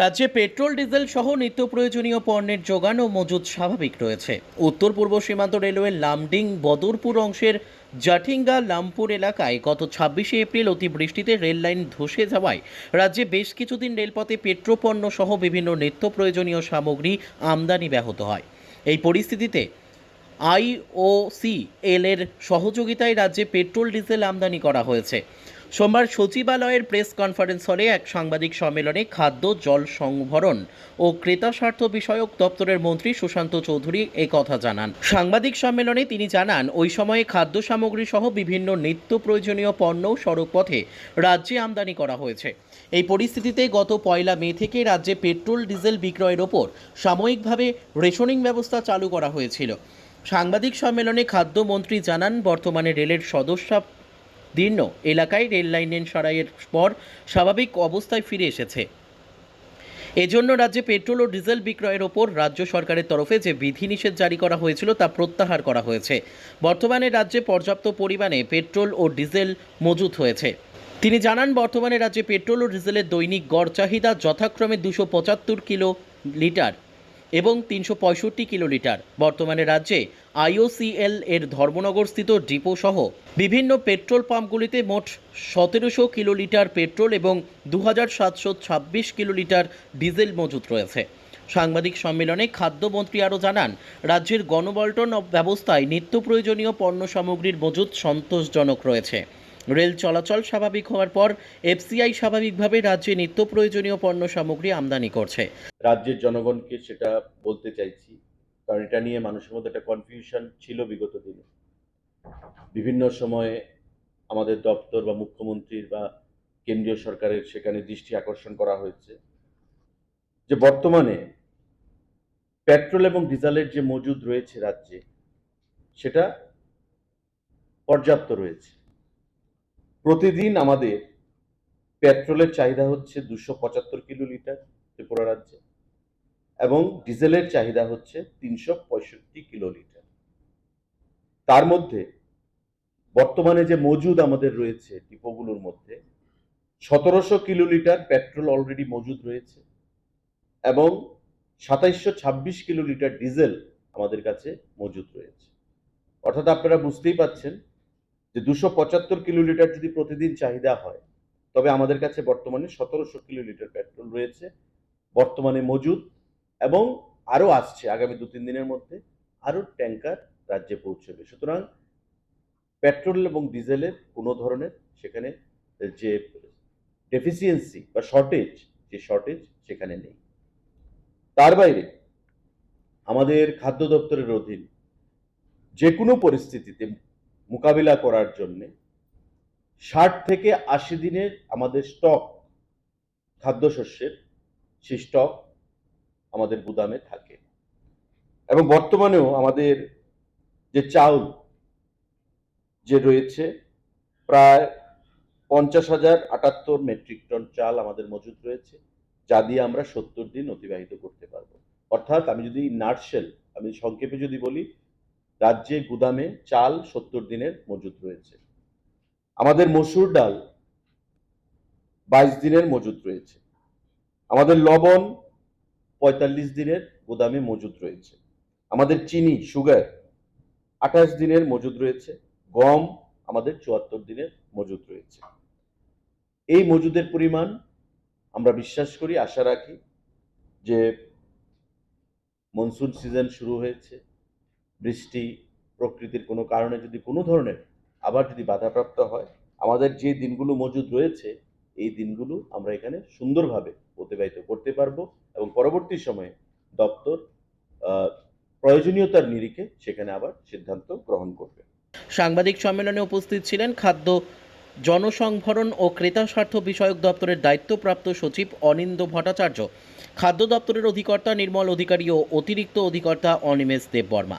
রাজ্যে petrol, diesel সহ নিত্য প্রয়োজনীয় পণ্যের যোগান ও মজুদ স্বাভাবিক রয়েছে। উত্তর পূর্ব সীমান্ত রেলওয়ের লামডিং বদরপুর অংশের জাঠিঙ্গা লামপুর এলাকায় গত ছাব্বিশে এপ্রিল অতিবৃষ্টিতে রেল লাইন ধসে যাওয়ায় রাজ্যে বেশ কিছুদিন রেলপথে পেট্রোপণ্য সহ বিভিন্ন নিত্য প্রয়োজনীয় সামগ্রী আমদানি ব্যাহত হয়। এই পরিস্থিতিতে আইওসিএল এর সহযোগিতায় রাজ্যে পেট্রোল, ডিজেল আমদানি করা হয়েছে। সোমবার সচিবালয়ের প্রেস কনফারেন্স হলে এক সাংবাদিক সম্মেলনে খাদ্য, জল সংভরণ ও ক্রেতা স্বার্থ বিষয়ক দপ্তরের মন্ত্রী সুশান্ত চৌধুরী কথা জানান। সাংবাদিক সম্মেলনে তিনি জানান, ওই সময়ে খাদ্য সামগ্রী সহ বিভিন্ন নিত্য প্রয়োজনীয় পণ্য সড়কপথে রাজ্যে আমদানি করা হয়েছে। এই পরিস্থিতিতে গত পয়লা মে থেকে রাজ্যে পেট্রোল, ডিজেল বিক্রয়ের ওপর সাময়িকভাবে রেশনিং ব্যবস্থা চালু করা হয়েছিল। সাংবাদিক সম্মেলনে খাদ্যমন্ত্রী জানান, বর্তমানে রেলের সদস্যা দীর্ণ এলাকায় রেল লাইনের সারাইয়ের পর স্বাভাবিক অবস্থায় ফিরে এসেছে। এজন্য রাজ্যে পেট্রোল ও ডিজেল বিক্রয়ের ওপর রাজ্য সরকারের তরফে যে বিধিনিষেধ জারি করা হয়েছিল তা প্রত্যাহার করা হয়েছে। বর্তমানে রাজ্যে পর্যাপ্ত পরিমাণে পেট্রোল ও ডিজেল মজুত হয়েছে। তিনি জানান, বর্তমানে রাজ্যে পেট্রোল ও ডিজেলের দৈনিক গড় চাহিদা যথাক্রমে দুশো পঁচাত্তর কিলো লিটার। এবং তিনশো পঁয়ষট্টি কিলো লিটার বর্তমানে রাজ্যে আইওসিএল এর ধর্মনগরস্থিত ডিপো সহ বিভিন্ন পেট্রোল পাম্পগুলিতে মোট সতেরোশো কিলো লিটার পেট্রোল এবং দু হাজার সাতশো ছাব্বিশ কিলো লিটার ডিজেল মজুত রয়েছে। সাংবাদিক সম্মেলনে খাদ্যমন্ত্রী আরও জানান, রাজ্যের গণবল্টন ব্যবস্থায় নিত্য প্রয়োজনীয় পণ্য সামগ্রীর মজুত সন্তোষজনক রয়েছে। রেল চলাচল স্বাভাবিক হওয়ার পর এফসিআই স্বাভাবিকভাবে রাজ্যে নিত্য প্রয়োজনীয় পণ্য সামগ্রী আমদানি করছে। রাজ্যের জনগণকে সেটা বলতে চাইছি, কারণ এটা নিয়ে মানুষের মধ্যে একটা কনফিউশন ছিল বিগত দিনে। বিভিন্ন সময়ে আমাদের দপ্তর বা মুখ্যমন্ত্রীর বা কেন্দ্রীয় সরকারের সেখানে দৃষ্টি আকর্ষণ করা হয়েছে যে বর্তমানে পেট্রোল এবং ডিজেলের যে মজুদ রয়েছে রাজ্যে, সেটা পর্যাপ্ত রয়েছে। প্রতিদিন আমাদের পেট্রোলের চাহিদা হচ্ছে দুশো পঁচাত্তর কিলো লিটার ত্রিপুরা রাজ্যে এবং ডিজেলের চাহিদা হচ্ছে তিনশো পঁয়ষট্টি কিলো লিটার। তার মধ্যে বর্তমানে যে মজুদ আমাদের রয়েছে ডিপোগুলোর মধ্যে সতেরোশো কিলো লিটার পেট্রোল অলরেডি মজুদ রয়েছে এবং সাতাইশশো ছাব্বিশ কিলো লিটার ডিজেল আমাদের কাছে মজুদ রয়েছে। অর্থাৎ আপনারা বুঝতেই পাচ্ছেন যে দুশো পঁচাত্তর কিলো লিটার যদি প্রতিদিন চাহিদা হয়, তবে আমাদের কাছে বর্তমানে সতেরোশো কিলো লিটার পেট্রোল রয়েছে, বর্তমানে মজুদ এবং আরও আসছে আগামী দু তিন দিনের মধ্যে আরও ট্যাঙ্কার রাজ্যে পৌঁছবে। সুতরাং পেট্রোল এবং ডিজেলের কোনো ধরনের সেখানে যে ডেফিসিয়েন্সি বা শর্টেজ যে শর্টেজ সেখানে নেই। তার বাইরে আমাদের খাদ্য দপ্তরের অধীন যে কোনো পরিস্থিতিতে মোকাবিলা করার জন্যে ষাট থেকে আশি দিনের আমাদের স্টক, খাদ্যশস্যের সেই স্টক আমাদের গুদামে থাকে। এবং বর্তমানেও আমাদের যে চাউল যে রয়েছে, প্রায় পঞ্চাশ হাজার আটাত্তর মেট্রিক টন চাল আমাদের মজুদ রয়েছে, যা দিয়ে আমরা সত্তর দিন অতিবাহিত করতে পারব। অর্থাৎ আমি যদি নার্সেল আমি সংক্ষেপে যদি বলি রাজ্যে গুদামে চাল সত্তর দিনের মজুদ রয়েছে। আমাদের মসুর ডাল বাইশ দিনের মজুদ রয়েছে। আমাদের লবণ পঁয়তাল্লিশ দিনের গুদামে মজুদ রয়েছে। আমাদের চিনি, সুগার আঠাশ দিনের মজুদ রয়েছে। গম আমাদের চুয়াত্তর দিনের মজুদ রয়েছে। এই মজুদের পরিমাণ আমরা বিশ্বাস করি, আশা রাখি যে মনসুন সিজন শুরু হয়েছে। বৃষ্টি প্রকৃতির কোনো কারণে যদি কোনো ধরনের আবার যদি বাধাপ্রাপ্ত হয়, আমাদের যে দিনগুলো মজুদ রয়েছে, এই দিনগুলো আমরা এখানে সুন্দরভাবে অতিবাহিত করতে পারব এবং পরবর্তী সময়ে দপ্তর প্রয়োজনীয়তার নিরিখে সেখানে আবার সিদ্ধান্ত গ্রহণ করবে। সাংবাদিক সম্মেলনে উপস্থিত ছিলেন খাদ্য, জনসংভরণ ও ক্রেতা স্বার্থ বিষয়ক দপ্তরের দায়িত্বপ্রাপ্ত সচিব অনিন্দ ভট্টাচার্য, খাদ্য দপ্তরের অধিকর্তা নির্মল অধিকারী ও অতিরিক্ত অধিকর্তা Animesh Debbarma.